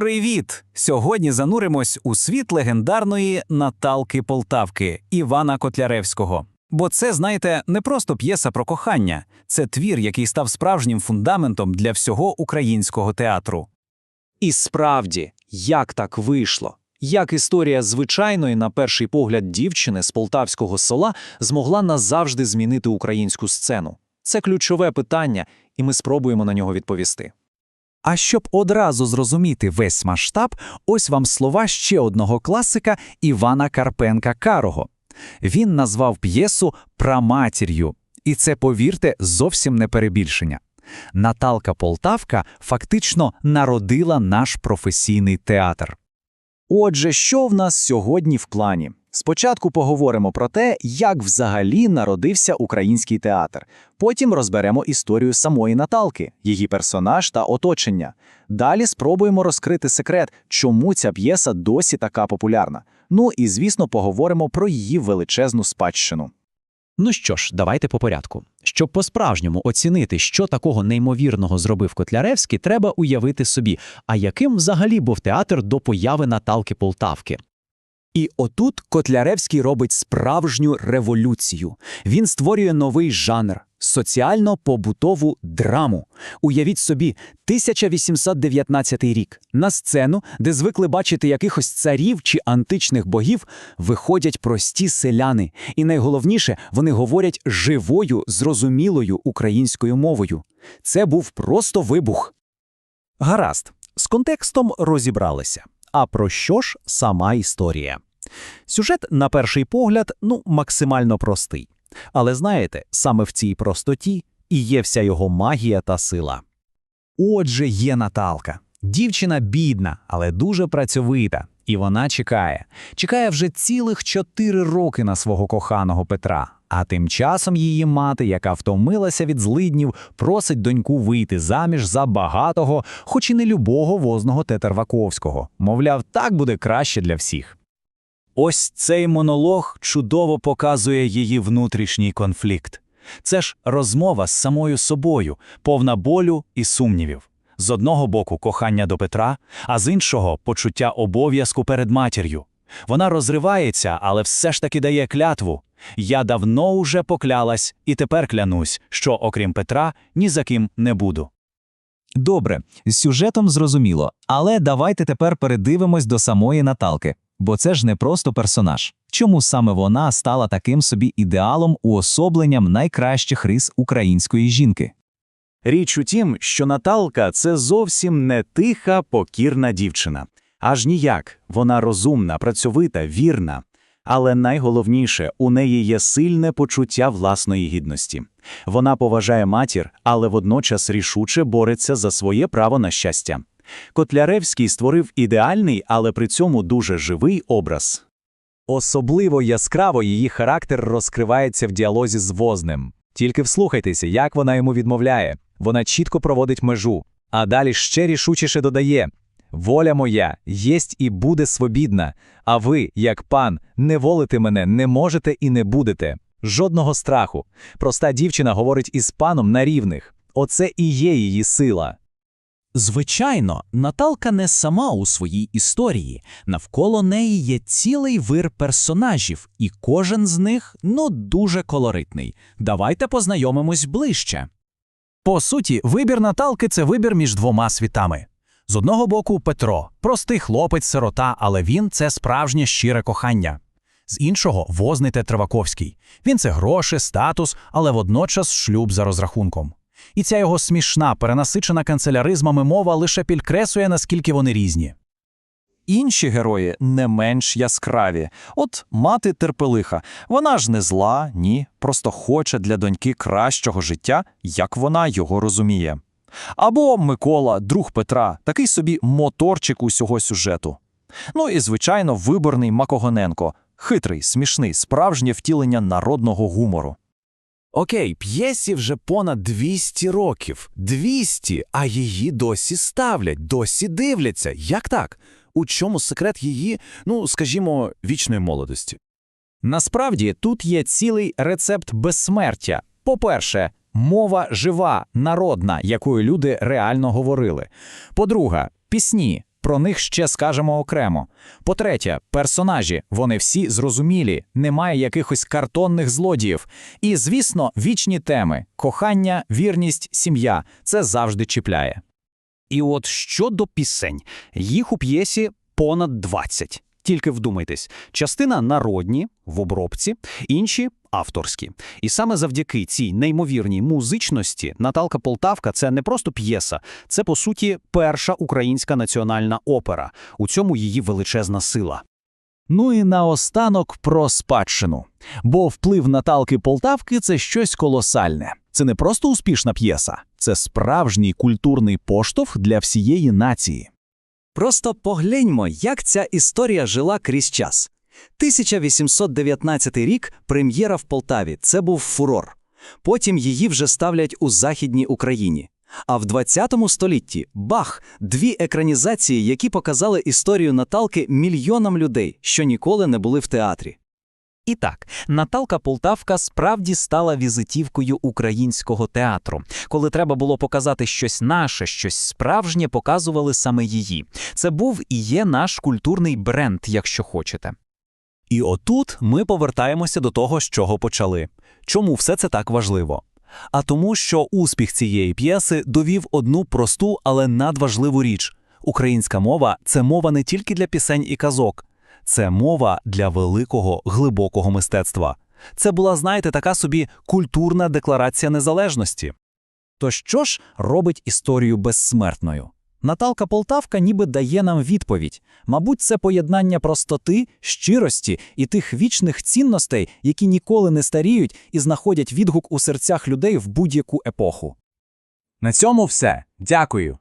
Привіт! Сьогодні зануримось у світ легендарної Наталки Полтавки Івана Котляревського. Бо це, знаєте, не просто п'єса про кохання, це твір, який став справжнім фундаментом для всього українського театру. І справді, як так вийшло? Як історія звичайної, на перший погляд, дівчини з полтавського села змогла назавжди змінити українську сцену? Це ключове питання, і ми спробуємо на нього відповісти. А щоб одразу зрозуміти весь масштаб, ось вам слова ще одного класика Івана Карпенка Карого. Він назвав п'єсу «Праматір'ю». І це, повірте, зовсім не перебільшення. Наталка Полтавка фактично народила наш професійний театр. Отже, що в нас сьогодні в плані? Спочатку поговоримо про те, як взагалі народився український театр. Потім розберемо історію самої Наталки, її персонаж та оточення. Далі спробуємо розкрити секрет, чому ця п'єса досі така популярна. Ну і, звісно, поговоримо про її величезну спадщину. Ну що ж, давайте по порядку. Щоб по-справжньому оцінити, що такого неймовірного зробив Котляревський, треба уявити собі, а яким взагалі був театр до появи Наталки Полтавки. І отут Котляревський робить справжню революцію. Він створює новий жанр соціально-побутову драму. Уявіть собі, 1819 рік. На сцену, де звикли бачити якихось царів чи античних богів, виходять прості селяни. І найголовніше, вони говорять живою, зрозумілою українською мовою. Це був просто вибух. Гаразд, з контекстом розібралися. А про що ж сама історія? Сюжет, на перший погляд, ну, максимально простий. Але знаєте, саме в цій простоті і є вся його магія та сила. Отже, є Наталка. Дівчина бідна, але дуже працьовита. І вона чекає. Чекає вже цілих чотири роки на свого коханого Петра. А тим часом її мати, яка втомилася від злиднів, просить доньку вийти заміж за багатого, хоч і не любого возного Тетерваковського. Мовляв, так буде краще для всіх. Ось цей монолог чудово показує її внутрішній конфлікт. Це ж розмова з самою собою, повна болю і сумнівів. З одного боку кохання до Петра, а з іншого почуття обов'язку перед матір'ю. Вона розривається, але все ж таки дає клятву. Я давно уже поклялась і тепер клянусь, що окрім Петра ні за ким не буду. Добре, з сюжетом зрозуміло, але давайте тепер передивимось до самої Наталки, бо це ж не просто персонаж. Чому саме вона стала таким собі ідеалом уособленням найкращих рис української жінки? Річ у тім, що Наталка це зовсім не тиха, покірна дівчина. Аж ніяк. Вона розумна, працьовита, вірна. Але найголовніше, у неї є сильне почуття власної гідності. Вона поважає матір, але водночас рішуче бореться за своє право на щастя. Котляревський створив ідеальний, але при цьому дуже живий образ. Особливо яскраво її характер розкривається в діалозі з возним. Тільки вслухайтеся, як вона йому відмовляє. Вона чітко проводить межу, а далі ще рішучіше додає: Воля моя єсть і буде свобідна, а ви, як пан, не волити мене не можете і не будете. Жодного страху. Проста дівчина говорить із паном на рівних. Оце і є її сила. Звичайно, Наталка не сама у своїй історії. Навколо неї є цілий вир персонажів, і кожен з них ну дуже колоритний. Давайте познайомимось ближче. По суті, вибір Наталки це вибір між двома світами. З одного боку, Петро, простий хлопець-сирота, але він це справжнє щире кохання. З іншого возний Тетраваковський. Він це гроші, статус, але водночас шлюб за розрахунком. І ця його смішна, перенасичена канцеляризмами мова лише підкреслює, наскільки вони різні. Інші герої не менш яскраві. От мати терпелиха. Вона ж не зла, ні, просто хоче для доньки кращого життя, як вона його розуміє. Або Микола, друг Петра, такий собі моторчик усього сюжету. Ну і, звичайно, виборний Макогоненко, хитрий, смішний, справжнє втілення народного гумору. Окей, п'єсі вже понад 200 років. 200, а її досі ставлять, досі дивляться. Як так? У чому секрет її, ну, скажімо, вічної молодості? Насправді тут є цілий рецепт безсмертя. По-перше, мова жива, народна, якою люди реально говорили. По-друге, пісні, Про них ще скажемо окремо. По-третє, персонажі, вони всі зрозумілі, немає якихось картонних злодіїв. І, звісно, вічні теми кохання, вірність, сім'я це завжди чіпляє. І от щодо пісень, їх у п'єсі понад 20. Тільки вдумайтесь, частина народні в обробці, інші авторські. І саме завдяки цій неймовірній музичності Наталка Полтавка це не просто п'єса, це по суті перша українська національна опера. У цьому її величезна сила. Ну і наостанок про спадщину. Бо вплив Наталки Полтавки це щось колосальне. Це не просто успішна п'єса, це справжній культурний поштовх для всієї нації. Просто погляньмо, як ця історія жила крізь час. 1819 рік прем'єра в Полтаві це був фурор. Потім її вже ставлять у Західній Україні. А в 20 столітті бах, дві екранізації, які показали історію Наталки мільйонам людей, що ніколи не були в театрі. І так, Наталка Полтавка справді стала візитівкою українського театру. Коли треба було показати щось наше, щось справжнє, показували саме її. Це був і є наш культурний бренд, якщо хочете. І отут ми повертаємося до того, з чого почали. Чому все це так важливо? А тому, що успіх цієї п'єси довів одну просту, але надважливу річ: українська мова це мова не тільки для пісень і казок, це мова для великого глибокого мистецтва. Це була, знаєте, така собі культурна декларація незалежності. То що ж робить історію безсмертною? Наталка Полтавка ніби дає нам відповідь. Мабуть, це поєднання простоти, щирості і тих вічних цінностей, які ніколи не старіють і знаходять відгук у серцях людей в будь-яку епоху. На цьому все. Дякую.